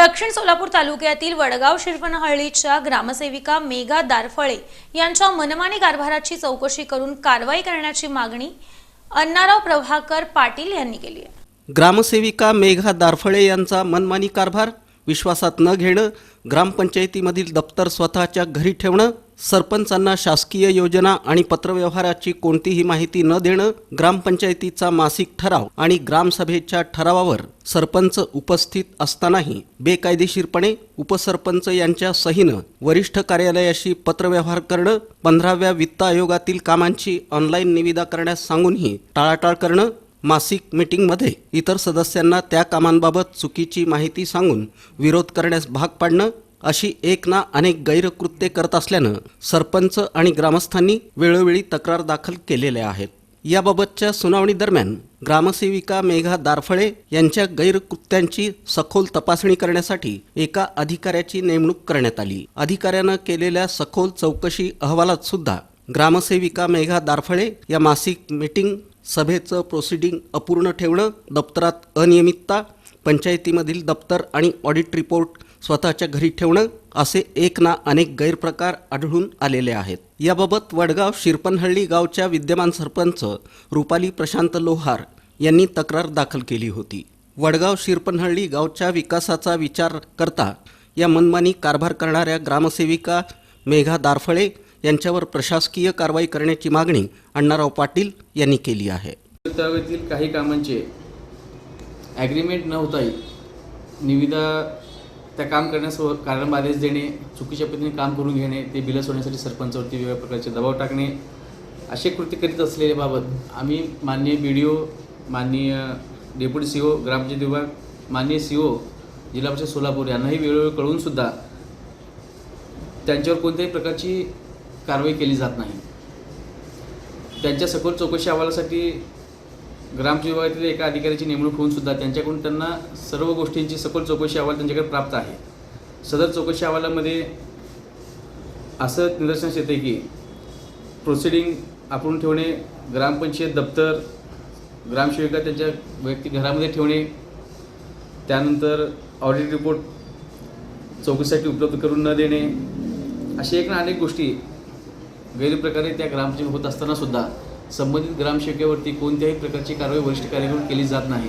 दक्षिण सोलापूर तालुक्यातील वडगाव शिरपणहळ्लीच्या ग्रामसेविका मेघा दारफळे यांच्या मनमानी कारभाराची चौकशी करून कारवाई करण्याची मागणी अण्णाराव प्रभाकर पाटील यांनी केली आहे. ग्रामसेविका मेघा दारफळे यांचा मनमानी कारभार विश्वासात न घेणं ग्रामपंचायतीमधील दप्तर स्वतःच्या घरी ठेवणं सरपंचांना शासकीय योजना आणि पत्रव्यवहाराची कोणतीही माहिती न देणं ग्रामपंचायतीचा मासिक ठराव आणि ग्रामसभेच्या ठरावावर सरपंच उपस्थित असतानाही बेकायदेशीरपणे उपसरपंच यांच्या सहीनं वरिष्ठ कार्यालयाशी पत्रव्यवहार करणं पंधराव्या वित्त आयोगातील कामांची ऑनलाईन निविदा करण्यास सांगूनही टाळाटाळ करणं मासिक मीटिंगमध्ये इतर सदस्यांना त्या कामांबाबत चुकीची माहिती सांगून विरोध करण्यास भाग पाडणं अशी एक ना अनेक गैरकृत्ये करत असल्यानं सरपंच आणि ग्रामस्थांनी वेळोवेळी तक्रार दाखल केलेल्या आहेत. याबाबतच्या सुनावणी दरम्यान ग्रामसेविका मेघा दारफळे यांच्या गैरकृत्यांची सखोल तपासणी करण्यासाठी एका अधिकाऱ्याची नेमणूक करण्यात आली. अधिकाऱ्यानं केलेल्या सखोल चौकशी अहवालात सुद्धा ग्रामसेविका मेघा दारफळे या मासिक मीटिंग सभेचं प्रोसिडिंग अपूर्ण ठेवणं दप्तरात अनियमितता पंचायतीमधील दप्तर आणि ऑडिट रिपोर्ट स्वतःच्या घरी ठेवणं असे एक ना अनेक गैरप्रकार आढळून आलेले आहेत. याबाबत वडगाव शिरपनहळ्ळी गावच्या विद्यमान सरपंच रुपाली प्रशांत लोहार यांनी तक्रार दाखल केली होती. वडगाव शिरपनहळ्ळी गावच्या विकासाचा विचार करता या मनमानी कारभार करणाऱ्या ग्रामसेविका मेघा दारफळे यांच्यावर प्रशासकीय कारवाई करण्याची मागणी अण्णाराव पाटील यांनी केली आहे. काही कामांचे ॲग्रीमेंट न होताही निविदा त्या काम करण्यास कारण आदेश देणे चुकीच्या पद्धतीने काम करून घेणे ते बिलं सोडण्यासाठी सरपंचावरती वेगळ्या प्रकारचे दबाव टाकणे असे कृत्य करीत असलेल्याबाबत आम्ही माननीय बी डी ओ माननीय डेप्युटी सी ओ ग्रामपंचायत विभाग माननीय सी ओ जिल्हा परिषद सोलापूर यांनाही वेळोवेळी कळूनसुद्धा त्यांच्यावर कोणत्याही प्रकारची कारवाई केली जात नाही. त्यांच्या सखोल चौकशी अहवालासाठी ग्रामपंचायत विभागातील एका अधिकाऱ्याची नेमणूक होऊन सुद्धा त्यांच्याकडून त्यांना सर्व गोष्टींची सखोल चौकशी अहवाल त्यांच्याकडे प्राप्त आहे. सदर चौकशी अहवालामध्ये असं निदर्शनास येते की प्रोसिडिंग आपण ठेवणे ग्रामपंचायत दप्तर ग्रामसेविका त्यांच्या वैयक्तिक घरामध्ये ठेवणे त्यानंतर ऑडिट रिपोर्ट चौकशीसाठी उपलब्ध करून न देणे अशा एक ना अनेक गोष्टी गैरप्रकारे त्या ग्रामपंचायत होत असतानासुद्धा संबंधित ग्रामसेवकेवरती कोणत्याही प्रकारची कारवाई वरिष्ठ कार्याकडून केली जात नाही.